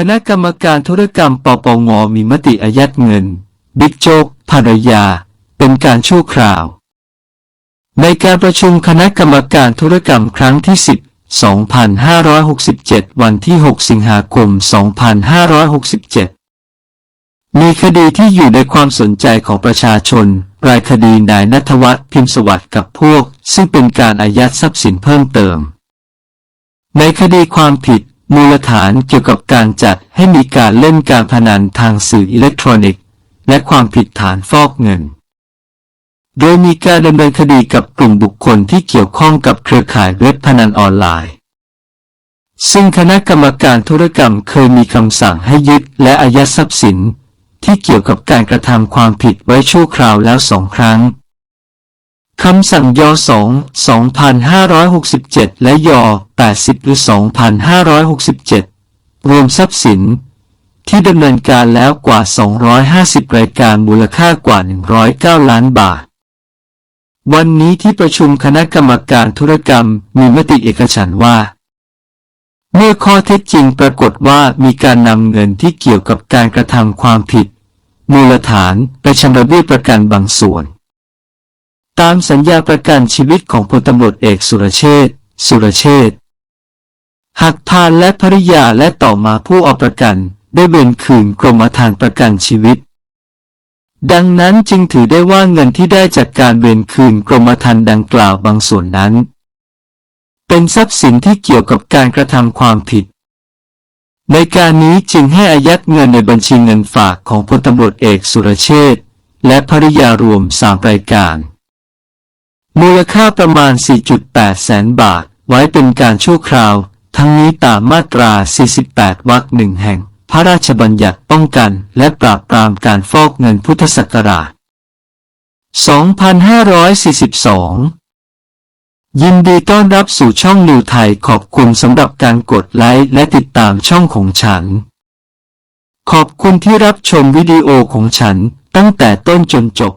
คณะกรรมการธุรกรรมปปงมีมติอายัดเงิน บิ๊กโจ๊กภรรยา เป็นการชั่วคราว ในการประชุมคณะกรรมการธุรกรรมครั้งที่ 10 2567 วันที่ 6 สิงหาคม 2567 มีคดีที่อยู่ในความสนใจของประชาชน รายคดีนายนัทวัฒน์พิมพ์สวัสดิ์กับพวก ซึ่งเป็นการอายัดทรัพย์สินเพิ่มเติม ในคดีความผิด มูลฐานเกี่ยวกับการจัดให้มีการเล่นการพนันทางสื่ออิเล็กทรอนิกส์ และความผิดฐานฟอกเงิน โดยมีการดำเนินคดีกับกลุ่มบุคคลที่เกี่ยวข้องกับเครือข่ายเว็บพนันออนไลน์ ซึ่งคณะกรรมการธุรกรรมเคยมีคำสั่งให้ยึดและอายัดทรัพย์สิน ที่เกี่ยวกับการกระทำความผิดไว้ชั่วคราวแล้วสองครั้ง คำสั่งย2 2567 และย80 หรือ 2567 รวมทรัพย์สิน ที่ดำเนินการแล้วกว่า 250 รายการมูลค่ากว่า 109 ล้านบาท วันนี้ที่ประชุมคณะกรรมการธุรกรรมมีมติเอกฉันว่า เมื่อข้อเท็จจริงปรากฏว่ามีการนำเงินที่เกี่ยวกับการกระทำความผิด มูลฐานไปชำระเบี้ยประกันบางส่วน ตามสัญญาประกันชีวิตของพลตำรวจเอกสุรเชษสุรเชษหักพานและภริยาและต่อมาผู้เอาประกัน ได้เวนคืนกรมธรรม์ประกันชีวิต ดังนั้นจึงถือได้ว่าเงินที่ได้จากการเวนคืนกรมธรรม์ดังกล่าวบางส่วนนั้น เป็นทรัพย์สินที่เกี่ยวกับการกระทำความผิด ในการนี้จึงให้อายัดเงินในบัญชีเงินฝากของพลตำรวจเอกสุรเชษและภริยารวมสามรายการ มูลค่าประมาณ 4.8 แสนบาท ไว้เป็นการชั่วคราว ทั้งนี้ตามมาตรา 48 วรรคหนึ่งแห่ง พระราชบัญญัติป้องกัน และปราบปรามการฟอกเงินพุทธศักราช 2542 ยินดีต้อนรับสู่ช่องนิวไทยขอบคุณสำหรับการกดไลค์และติดตามช่องของฉัน ขอบคุณที่รับชมวิดีโอของฉันตั้งแต่ต้นจนจบ